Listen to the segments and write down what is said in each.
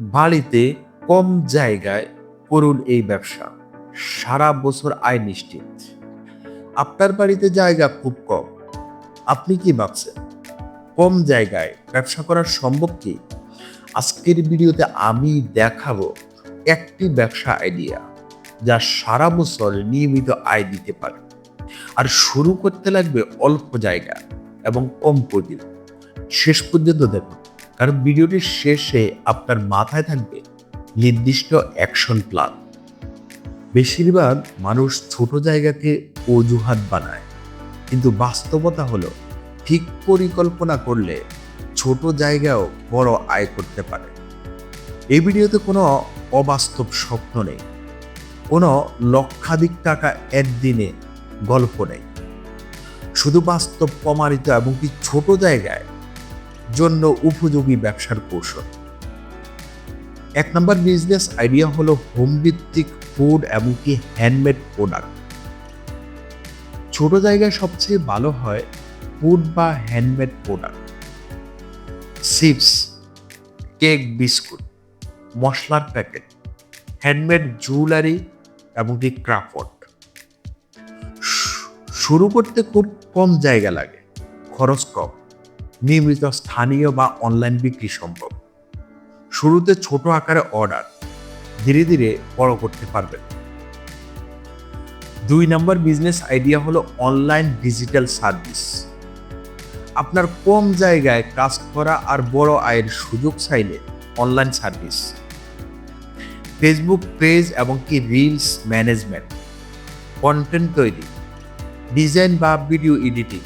বাড়িতে কম জায়গায় করুন এই ব্যবসা। সারা বছর আয় নিশ্চিত। আপনার বাড়িতে জায়গা খুব কম। আপনি কি ভাবছেন, কম জায়গায় ব্যবসা করা সম্ভব কি? আজকের ভিডিওতে আমি দেখাবো একটি ব্যবসা আইডিয়া, যা সারা বছর নিয়মিত আয় দিতে পারে। আর শুরু করতে লাগবে অল্প জায়গা এবং কম পুঁজি। শেষ পর্যন্ত দেখুন। কারণ ভিডিওটির শেষে আপনার মাথায় থাকবে নির্দিষ্ট অ্যাকশন প্ল্যান। বেশিরভাগ মানুষ ছোট জায়গাকে অজুহাত বানায়। কিন্তু বাস্তবতা হলো, ঠিক পরিকল্পনা করলে ছোট জায়গাও বড় আয় করতে পারে। এই ভিডিওতে কোনো অবাস্তব স্বপ্ন নেই। কোনো লক্ষাধিক টাকা একদিনে গল্প নেই। শুধু বাস্তব প্রমাণিত এবং কি ছোট জায়গায় জন্য উপযোগী ব্যবসার কৌশল। এক নম্বর বিজনেস আইডিয়া হলো হোম ভিত্তিক ফুড এবং কি হ্যান্ডমেড প্রোডাক্ট ছোট জায়গায় সবচেয়ে ভালো হয় ফুড বা handmade product chips cake biscuit মশলার প্যাকেট হ্যান্ডমেড জুয়েলারি এবং কি ক্রাফট শুরু করতে খুব কম জায়গা লাগে, খরচ কম। নিয়মিত স্থানীয় বা অনলাইন বিক্রি সম্ভব। শুরুতে ছোট আকারে অর্ডার ধীরে ধীরে বড় করতে পারবেন। দুই নম্বর বিজনেস আইডিয়া হলো অনলাইন ডিজিটাল সার্ভিস আপনার কম জায়গায় কাজ করা আর বড় আয়ের সুযোগ চাইলে অনলাইন সার্ভিস ফেসবুক পেজ এবং কি রিলস ম্যানেজমেন্ট কন্টেন্ট তৈরি ডিজাইন বা ভিডিও এডিটিং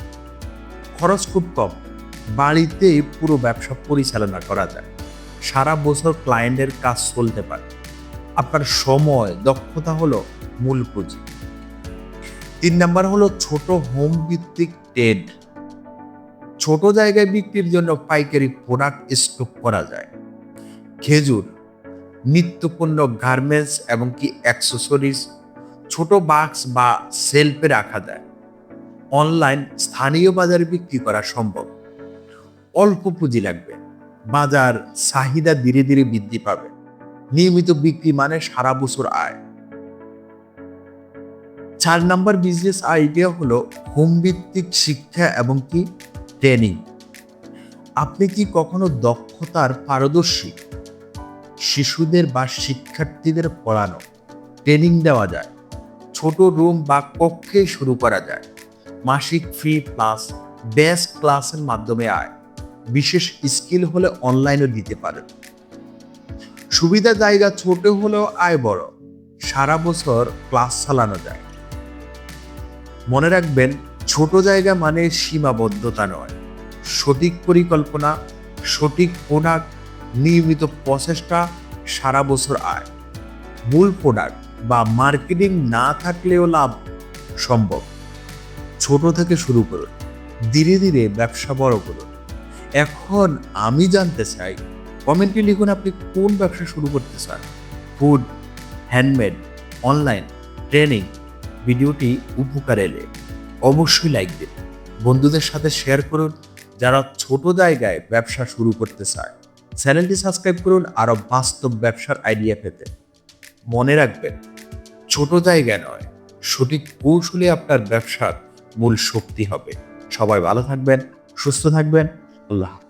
খরচ খুব কম। বাড়িতেই পুরো ব্যবসা পরিচালনা করা যায়। সারা বছর ক্লায়েন্টের কাজ চলতে পারে। আপনার সময়, দক্ষতা হলো মূল পুঁজি। তিন নাম্বার হলো ছোট হোম ভিত্তিক টেড ছোট জায়গায় বিক্রির জন্য পাইকারি প্রোডাক্ট স্টক করা যায়। খেজুর, নিত্যপণ্য গার্মেন্টস এবং কি অ্যাক্সেসরিজ ছোট বাক্স বা সেলফে রাখা যায়। অনলাইন স্থানীয় বাজারে বিক্রি করা সম্ভব। অল্প পুঁজি লাগবে। বাজার চাহিদা ধীরে ধীরে বৃদ্ধি পাবে। নিয়মিত বিক্রি মানে সারা বছর আয়। চার নাম্বার বিজনেস আইডিয়া হলো হোম ভিত্তিক শিক্ষা এবং কি? ট্রেনিং আপনি কি কখনো দক্ষতার পারদর্শী? শিশুদের বা শিক্ষার্থীদের পড়ানো ট্রেনিং দেওয়া যায়। ছোট রুম বা কক্ষে শুরু করা যায়। মাসিক ফি প্লাস বেস্ট ক্লাসের মাধ্যমে আয়। বিশেষ স্কিল হলে অনলাইনে দিতে পারেন সুবিধা জায়গা ছোট হলেও আয় বড়। সারা বছর ক্লাস চালানো যায়। মনে রাখবেন, ছোট জায়গা মানে সীমাবদ্ধতা নয়। সঠিক পরিকল্পনা, সঠিক প্রোডাক্ট নিয়মিত প্রচেষ্টা, সারা বছর আয়। মূল প্রোডাক্ট বা মার্কেটিং না থাকলেও লাভ সম্ভব। ছোট থেকে শুরু করুন। ধীরে ধীরে ব্যবসা বড় করুন। এখন আমি জানতে চাই, কমেন্টে লিখুন আপনি কোন ব্যবসা শুরু করতে চান? ফুড, হ্যান্ডমেড, অনলাইন, ট্রেনিং, ভিডিওটি উপকার এলে অবশ্যই লাইক দিন। বন্ধুদের সাথে শেয়ার করুন, যারা ছোট জায়গায় ব্যবসা শুরু করতে চায়। চ্যানেলটি সাবস্ক্রাইব করুন আরও বাস্তব ব্যবসার আইডিয়া পেতে। মনে রাখবেন, ছোট জায়গা নয়, সঠিক কৌশলে আপনার ব্যবসার মূল শক্তি হবে। সবাই ভালো থাকবেন, সুস্থ থাকবেন। আল্লাহ হাফেজ।